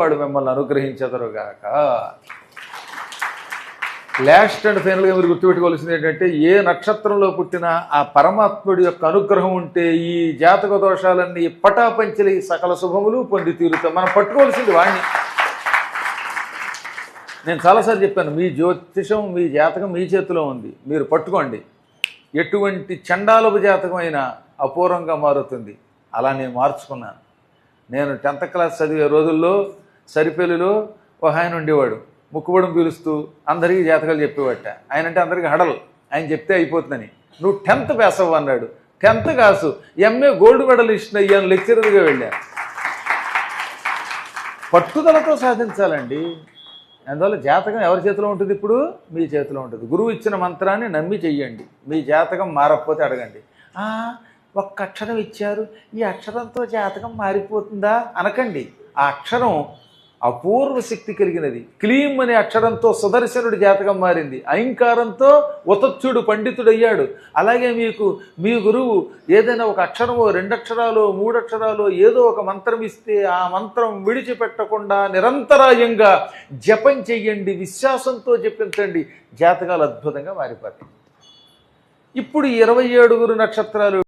వాడు మిమ్మల్ని అనుగ్రహించదరుగాక. Last and ఫైనల్గా మీరు గుర్తుపెట్టుకోవాల్సింది ఏంటంటే ఏ నక్షత్రంలో పుట్టిన ఆ పరమాత్ముడి యొక్క అనుగ్రహం ఉంటే ఈ జాతక దోషాలన్నీ పటాపంచలి సకల శుభములు పొంది తీరుతాం. మనం పట్టుకోవాల్సింది వాడిని నేను చాలాసార్లు చెప్పాను మీ జ్యోతిషం మీ జాతకం మీ చేతిలో ఉంది. మీరు పట్టుకోండి. ఎటువంటి చండాలపు జాతకం అయినా అపూర్వంగా మారుతుంది. అలా నేను మార్చుకున్నాను. నేను టెన్త్ క్లాస్ చదివే రోజుల్లో సరిపెల్లిలో ఒక ఆయన ఉండేవాడు. ముక్కుబడం పీలుస్తూ అందరికీ జాతకాలు చెప్పేవాట. ఆయన అంటే అందరికీ హడలు. ఆయన చెప్తే అయిపోతుందని. నువ్వు టెన్త్ పాస్ అవ్వు అన్నాడు. టెన్త్ కాసు ఎంఏ గోల్డ్ మెడల్ ఇచ్చిన అయ్యాను లెక్చరర్గా వెళ్ళాను పట్టుదలతో సాధించాలండి. అందువల్ల జాతకం ఎవరి చేతిలో ఉంటుంది ఇప్పుడు? మీ చేతిలో ఉంటుంది. గురువు ఇచ్చిన మంత్రాన్ని నమ్మి చెయ్యండి. మీ జాతకం మారకపోతే అడగండి. ఒక్క అక్షరం ఇచ్చారు. ఈ అక్షరంతో జాతకం మారిపోతుందా? అనకండి. ఆ అక్షరం అపూర్వ శక్తి కలిగినది. క్లీం అనే అక్షరంతో సుదర్శనుడి జాతకం మారింది. అహంకారంతో ఉతత్సుడు పండితుడయ్యాడు. అలాగే మీకు మీ గురువు ఏదైనా ఒక అక్షరమో రెండక్షరాలు మూడక్షరాలు ఏదో ఒక మంత్రం ఇస్తే ఆ మంత్రం విడిచిపెట్టకుండా నిరంతరాయంగా జపం చెయ్యండి విశ్వాసంతో జపించండి. జాతకాలు అద్భుతంగా మారిపోతాయి. ఇప్పుడు ఇరవై ఏడుగురు నక్షత్రాలు